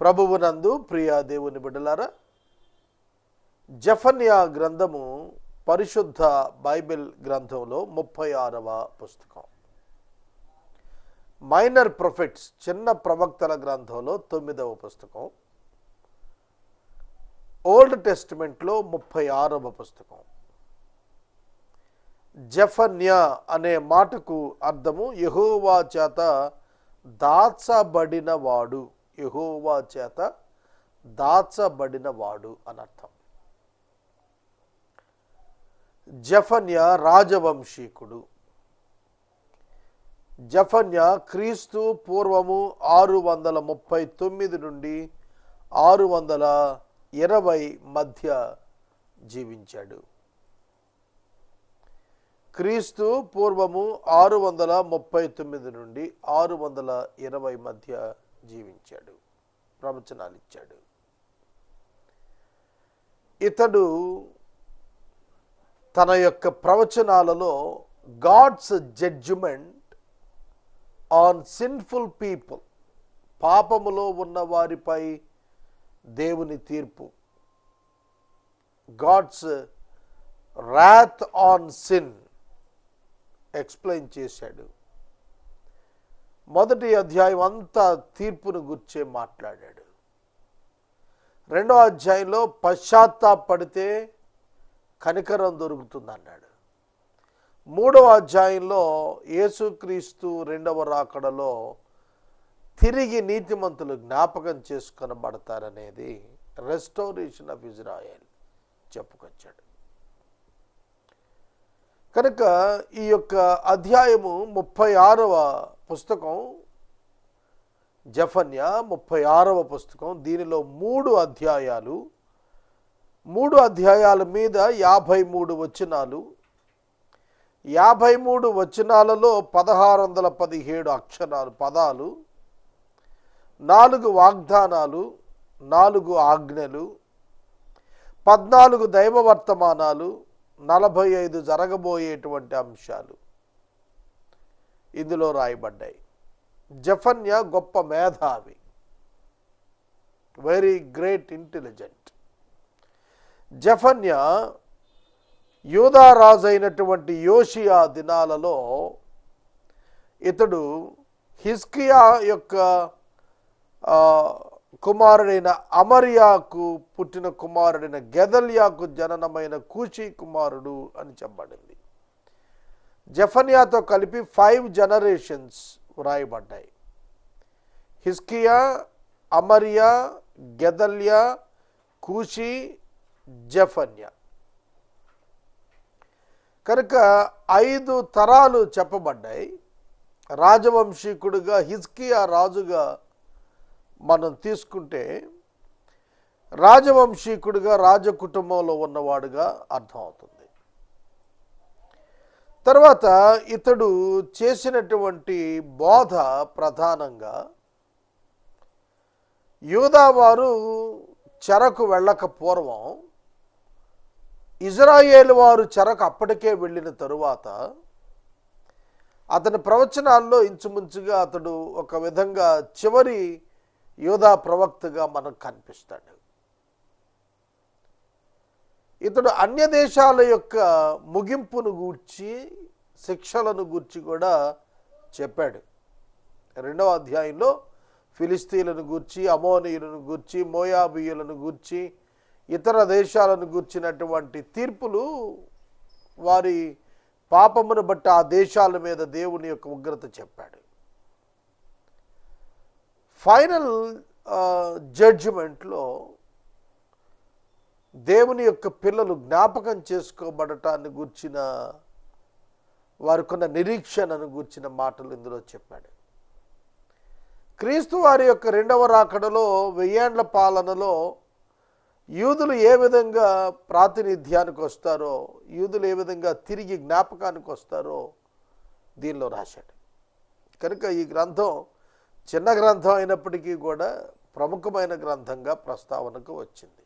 ప్రభువునందు ప్రియా దేవుని బిడ్డలారా జఫన్యా గ్రంథము పరిశుద్ధ బైబిల్ గ్రంథంలో ముప్పై ఆరవ పుస్తకం. మైనర్ ప్రొఫెట్స్ చిన్న ప్రవక్తల గ్రంథంలో తొమ్మిదవ పుస్తకం. ఓల్డ్ టెస్టిమెంట్లో ముప్పై ఆరవ పుస్తకం. జఫన్యా అనే మాటకు అర్థము యహోవా చేత దాచబడినవాడు. యహోవా చేత దాచబడినవాడు అని అర్థం. జఫన్య రాజవంశీకుడు. జఫన్య క్రీస్తు పూర్వము ఆరు వందల ముప్పై తొమ్మిది నుండి ఆరు వందల ఇరవై మధ్య జీవించాడు. క్రీస్తు పూర్వము ఆరు వందల ముప్పై తొమ్మిది నుండి ఆరు వందల ఇరవై మధ్య జీవించాడు. ప్రవచనాలు ఇచ్చాడు ఇతడు తన యొక్క ప్రవచనాలలో God's judgement on sinful people పాపములో ఉన్న వారిపై దేవుని తీర్పు. God's wrath on sin explain చేశాడు. మొదటి అధ్యాయం అంతా తీర్పును గుర్చే మాట్లాడాడు. రెండో అధ్యాయంలో పశ్చాత్తాపడితే కనికరం దొరుకుతుంది అన్నాడు మూడవ అధ్యాయంలో యేసుక్రీస్తు రెండవ రాకడలో తిరిగి నీతిమంతులు జ్ఞాపకం చేసుకొనబడతారనేది రెస్టోరేషన్ ఆఫ్ ఇజ్రాయెల్ చెప్పుకొచ్చాడు. కనుక ఈ యొక్క అధ్యాయము ముప్పై ఆరవ పుస్తకం జఫన్య ముప్పై ఆరవ పుస్తకం. దీనిలో మూడు అధ్యాయాలు. మూడు అధ్యాయాల మీద యాభై మూడు వచనాలు. యాభై మూడు వచనాలలో పదహారు వందల పదిహేడు అక్షరాలు పదాలు. నాలుగు వాగ్దానాలు నాలుగు ఆజ్ఞలు. పద్నాలుగు దైవ వర్తమానాలు నలభై ఐదు జరగబోయేటువంటి అంశాలు. ఇందులో రాయబడ్డాయి. జఫన్య గొప్ప మేధావి. వెరీ గ్రేట్ ఇంటెలిజెంట్ జఫన్య యూదారాజు అయినటువంటి యోషియా దినాలలో ఇతడు హిస్కియా యొక్క కుమారుడైన అమర్యాకు పుట్టిన కుమారుడైన గెదల్యాకు జననమైన కూషి కుమారుడు అని చెప్పబడింది. జఫన్యాతో కలిపి ఫైవ్ జనరేషన్స్ వ్రాయబడ్డాయి. హిస్కియా అమరియా గెదల్యా కూషి జఫన్యా. కనుక ఐదు తరాలు చెప్పబడ్డాయి. రాజవంశీకుడుగా హిజ్కియా రాజుగా మనం తీసుకుంటే రాజవంశీకుడుగా రాజకుటుంబంలో ఉన్నవాడుగా అర్థమవుతుంది. తర్వాత ఇతడు చేసినటువంటి బోధ ప్రధానంగా యూదావారు చెరకు వెళ్ళక పూర్వం ఇజ్రాయేల్ వారు చెరకు అప్పటికే వెళ్ళిన తరువాత అతని ప్రవచనాల్లో ఇంచుమించుగా అతడు ఒక విధంగా చివరి యోధా ప్రవక్తగా మనకు కనిపిస్తాడు. ఇతడు అన్య దేశాల యొక్క ముగింపును గూర్చి శిక్షలను గూర్చి కూడా చెప్పాడు. రెండవ అధ్యాయంలో ఫిలిస్తీన్లను గూర్చి అమోనీయులను గూర్చి మోయాబీయులను గూర్చి ఇతర దేశాలను గూర్చినటువంటి తీర్పులు వారి పాపమును బట్టి ఆ దేశాల మీద దేవుని యొక్క ఉగ్రత చెప్పాడు. ఫైనల్ జడ్జిమెంట్లో దేవుని యొక్క పిల్లలు జ్ఞాపకం చేసుకోబడటాన్ని గూర్చిన వారికున్న నిరీక్షణను గూర్చిన మాటలు ఇందులో చెప్పాడు. క్రీస్తు వారి యొక్క రెండవ రాకడలో వెయ్యేండ్ల పాలనలో యూదులు ఏ విధంగా ప్రాతినిధ్యానికి వస్తారో యూదులు ఏ విధంగా తిరిగి జ్ఞాపకానికి వస్తారో దీనిలో రాశాడు. కనుక ఈ గ్రంథం చిన్న గ్రంథం అయినప్పటికీ కూడా ప్రముఖమైన గ్రంథంగా ప్రస్తావనకు వచ్చింది.